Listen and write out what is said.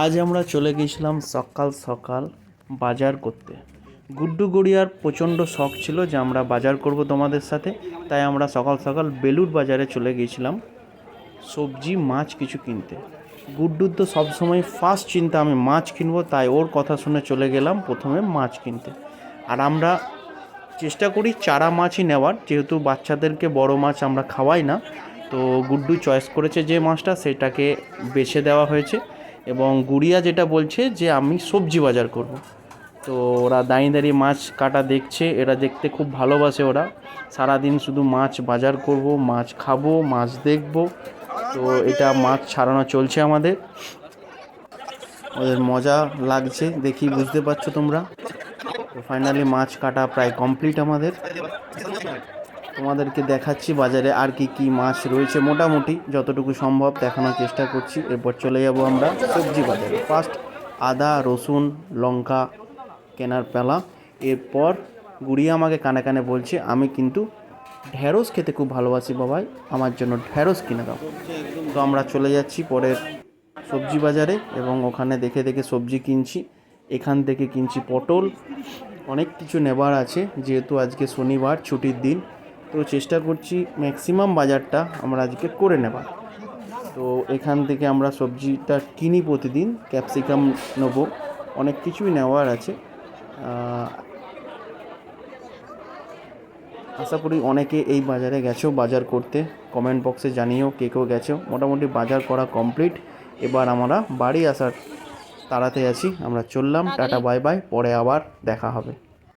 আজ আমরা চলে গিয়েছিলাম সকাল সকাল বাজার করতে। গুড্ডু গড়িয়ার প্রচণ্ড শখ ছিল যে আমরা বাজার করব তোমাদের সাথে, তাই আমরা সকাল সকাল বেলুর বাজারে চলে গিয়েছিলাম সবজি, মাছ কিছু কিনতে। গুড্ডুর তো সবসময় ফার্স্ট চিন্তা, আমি মাছ কিনবো, তাই ওর কথা শুনে চলে গেলাম প্রথমে মাছ কিনতে। আর আমরা চেষ্টা করি চারা মাছই নেওয়ার, যেহেতু বাচ্চাদেরকে বড় মাছ আমরা খাওয়াই না, তো গুড্ডু চয়েস করেছে যে মাছটা, সেটাকে বেছে দেওয়া হয়েছে। এবং গুড়িয়া যেটা বলছে যে আমি সবজি বাজার করব। তো ওরা দাঁড়িয়ে দাঁড়িয়ে মাছ কাটা দেখছে, এরা দেখতে খুব ভালোবাসে ওরা। সারাদিন শুধু মাছ বাজার করব, মাছ খাব, মাছ দেখব। তো এটা মাছ ছাড়ানো চলছে আমাদের। ওদের মজা লাগছে, দেখি বুঝতে পারছ তোমরা। তো ফাইনালি মাছ কাটা প্রায় কমপ্লিট আমাদের। তোমাদেরকে দেখাচ্ছি বাজারে আর কি কি মাছ রয়েছে। মোটামুটি যতটুকু সম্ভব দেখানোর চেষ্টা করছি। এরপর চলে যাব আমরা সবজি বাজারে। ফার্স্ট আদা, রসুন, লঙ্কা কেনার পেলা। এরপর গুড়িয়া আমাকে কানে কানে বলছে, আমি কিন্তু ঢ্যাঁড়স খেতে খুব ভালোবাসি বাবাই, আমার জন্য ঢ্যাঁড়স কিনে দাও। তো আমরা চলে যাচ্ছি পরের সবজি বাজারে এবং ওখানে দেখে দেখে সবজি কিনছি। এখান থেকে কিনছি পটল। অনেক কিছু নেবার আছে, যেহেতু আজকে শনিবার, ছুটির দিন। তো চেষ্টা করছি ম্যাক্সিমাম বাজারটা আমরা আজকে করে নেবার। তো এখান থেকে আমরা সবজিটা কিনি প্রতিদিন ক্যাপসিকাম নেব অনেক কিছুই নেওয়ার আছে। আশা করি অনেকে এই বাজারে গেছো বাজার করতে কমেন্ট বক্সে জানিও কে কেউ গেছো। মোটামুটি বাজার করা কমপ্লিট এবার আমরা বাড়ি আসার তাড়াতে আছি আমরা চললাম টাটা বাই বাই পরে আবার দেখা হবে।